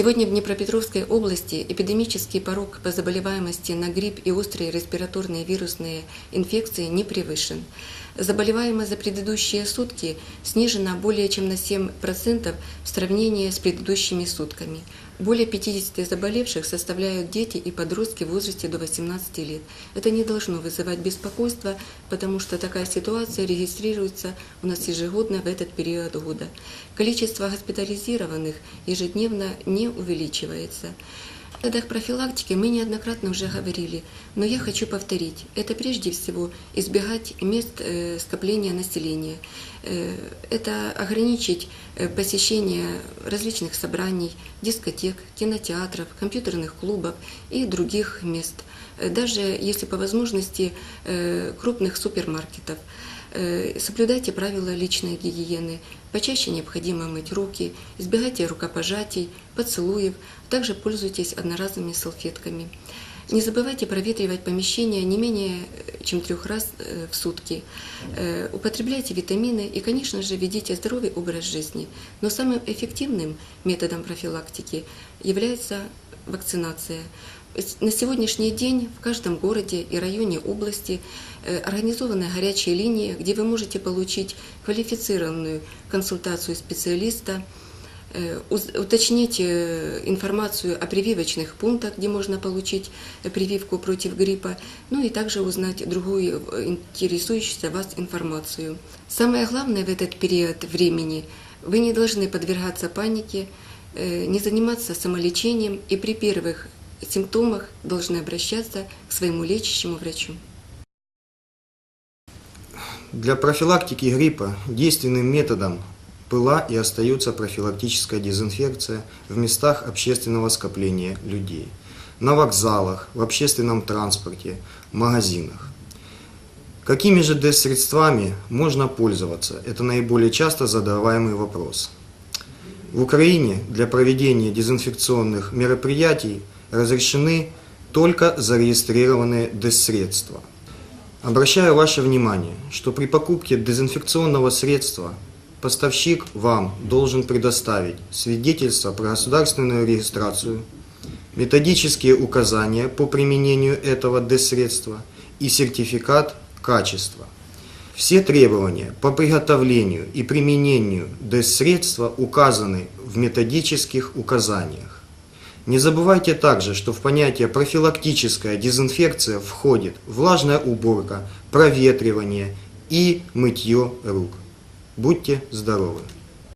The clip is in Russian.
Сегодня в Днепропетровской области эпидемический порог по заболеваемости на грипп и острые респираторные вирусные инфекции не превышен. Заболеваемость за предыдущие сутки снижена более чем на 7% в сравнении с предыдущими сутками. Более 50 заболевших составляют дети и подростки в возрасте до 18 лет. Это не должно вызывать беспокойства, потому что такая ситуация регистрируется у нас ежегодно в этот период года. Количество госпитализированных ежедневно не увеличивается. О методах профилактики мы неоднократно уже говорили, но я хочу повторить. Это прежде всего избегать мест э, скопления населения. Э, Это ограничить э, посещение различных собраний, дискотек, кинотеатров, компьютерных клубов и других мест. Даже если по возможности крупных супермаркетов. Э, Соблюдайте правила личной гигиены. Почаще необходимо мыть руки, избегайте рукопожатий, поцелуев, также пользуйтесь одноразовыми салфетками. Не забывайте проветривать помещение не менее э, чем трех раз э, в сутки. Употребляйте витамины и, конечно же, ведите здоровый образ жизни. Но самым эффективным методом профилактики является вакцинация. На сегодняшний день в каждом городе и районе области э, организованы горячие линии, где вы можете получить квалифицированную консультацию специалиста, э, уточнить информацию о прививочных пунктах, где можно получить прививку против гриппа, ну и также узнать другую интересующуюся вас информацию. Самое главное в этот период времени – вы не должны подвергаться панике, э, не заниматься самолечением. И при первых симптомах должны обращаться к своему лечащему врачу. Для профилактики гриппа действенным методом была и остается профилактическая дезинфекция в местах общественного скопления людей, на вокзалах, в общественном транспорте, магазинах. Какими же дезсредствами можно пользоваться? Это наиболее часто задаваемый вопрос. В Украине для проведения дезинфекционных мероприятий разрешены только зарегистрированные дезсредства. Обращаю ваше внимание, что при покупке дезинфекционного средства поставщик вам должен предоставить свидетельство про государственную регистрацию, методические указания по применению этого дезсредства и сертификат качества. Все требования по приготовлению и применению дезсредства указаны в методических указаниях. Не забывайте также, что в понятие профилактическая дезинфекция входит влажная уборка, проветривание и мытье рук. Будьте здоровы!